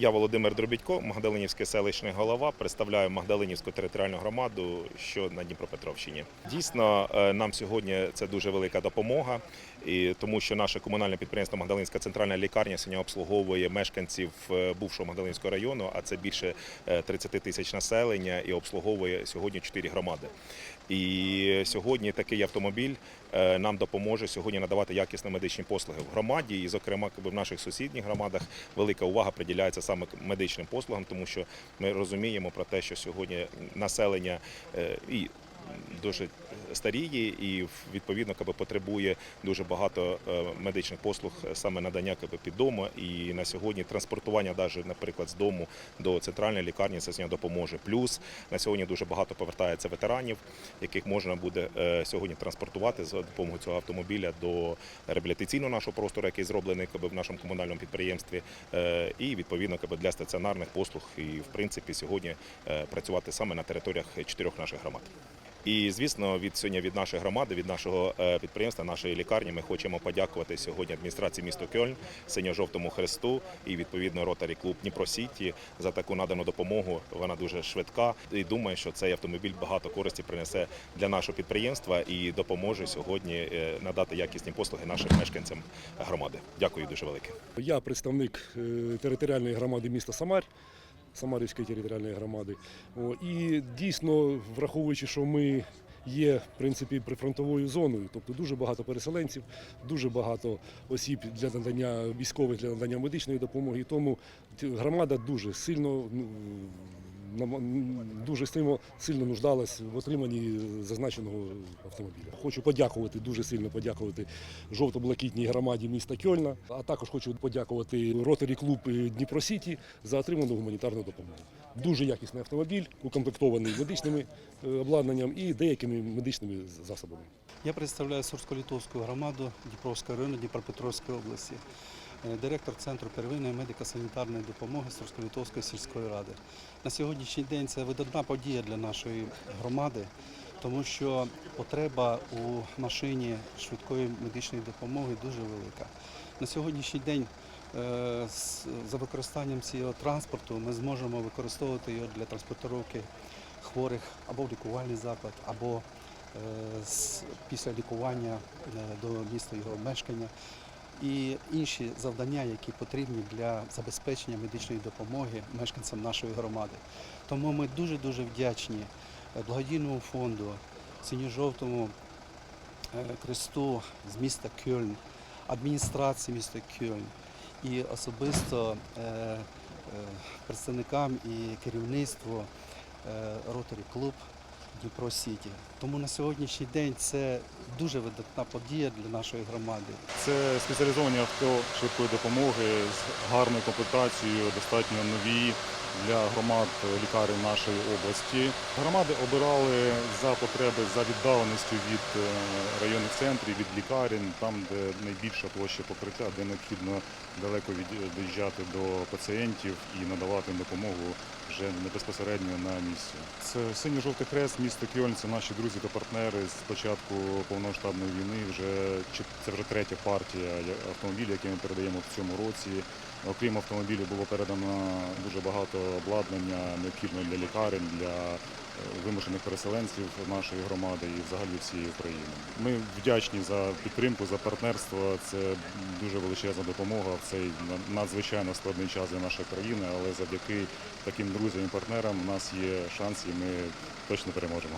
Я Володимир Дробідько, Магдалинівський селищний голова. Представляю Магдалинівську територіальну громаду, що на Дніпропетровщині. Дійсно, е, нам сьогодні це дуже велика допомога, і тому що наше комунальне підприємство Магдалинська центральна лікарня сьогодні обслуговує мешканців е, бувшого Магдалинського району, а це більше е, 30 тисяч населення, і обслуговує сьогодні 4 громади. І сьогодні такий автомобіль е, нам допоможе сьогодні надавати якісні медичні послуги в громаді, і, зокрема, в наших сусідніх громадах велика увага приділяється саме медичним послугам, тому що ми розуміємо про те, що сьогодні населення е, і дуже старіє і відповідно якби, потребує дуже багато е, медичних послуг саме надання якби, під дому. І на сьогодні транспортування, навіть, наприклад, з дому до центральної лікарні це допоможе. Плюс на сьогодні дуже багато повертається ветеранів, яких можна буде е, сьогодні транспортувати за допомогою цього автомобіля до реабілітаційного нашого простору, який зроблений якби, в нашому комунальному підприємстві, е, і відповідно якби, для стаціонарних послуг. І в принципі сьогодні е, працювати саме на територіях чотирьох наших громад. І звісно, від сьогодні від нашої громади, від нашого е, підприємства, нашої лікарні, ми хочемо подякувати сьогодні адміністрації міста Кьольн, синьо-жовтому хресту і відповідно ротарі клуб Дніпро Сіті за таку надану допомогу. Вона дуже швидка. І думаю, що цей автомобіль багато користі принесе для нашого підприємства і допоможе сьогодні е, надати якісні послуги нашим мешканцям громади. Дякую дуже велике. Я представник е, територіальної громади міста Самар, Самарівської територіальної громади. І дійсно, враховуючи, що ми є в принципі прифронтовою зоною, тобто дуже багато переселенців, дуже багато осіб для надання військових для надання медичної допомоги. Тому громада дуже сильно. Дуже сильно, нуждалась в отриманні зазначеного автомобіля. Хочу подякувати, дуже сильно подякувати жовто-блакитній громаді міста Кьольна, а також хочу подякувати ротарі клуб Дніпро Сіті за отриману гуманітарну допомогу. Дуже якісний автомобіль, укомплектований медичним е, обладнанням і деякими медичними засобами. Я представляю Сурсько-Литовську громаду Дніпровського району Дніпропетровської області, директор Центру первинної медико-санітарної допомоги Сурсько-Литовської сільської ради. На сьогоднішній день це видатна подія для нашої громади, тому що потреба у машині швидкої медичної допомоги дуже велика. На сьогоднішній день е, за використанням цього транспорту ми зможемо використовувати його для транспортировки хворих або в лікувальний заклад, або е, після лікування е, до міста його мешкання і інші завдання, які потрібні для забезпечення медичної допомоги мешканцям нашої громади. Тому ми дуже дуже вдячні е, благодійному фонду, синьо-жовтому е, кресту з міста Кьольн, адміністрації міста Кьольн і особисто е, представникам і керівництву Ротary Клуб Дніпро Сіті. Тому на сьогоднішній день це дуже видатна подія для нашої громади. Це спеціалізовані авто швидкої допомоги з гарною комплектацією, достатньо нові для громад лікарень нашої області. Громади обирали за потреби за віддаленістю від е, районних центрів, від лікарень, там, де найбільша площа покриття, де необхідно далеко від- доїжджати до пацієнтів і надавати допомогу вже не безпосередньо на місці. Це синьо-жовтий хрест, місто Кьольн, це наші друзі та партнери з початку повномасштабної війни. Вже це вже третя партія автомобілів, які ми передаємо в цьому році. Окрім автомобілів було передано дуже багато обладнання необхідного для лікарень, для е, вимушених переселенців нашої громади і взагалі всієї України. Ми вдячні за підтримку, за партнерство. Це дуже величезна допомога в цей надзвичайно складний час для нашої країни, але завдяки таким друзям і партнерам у нас є шанс і ми точно переможемо.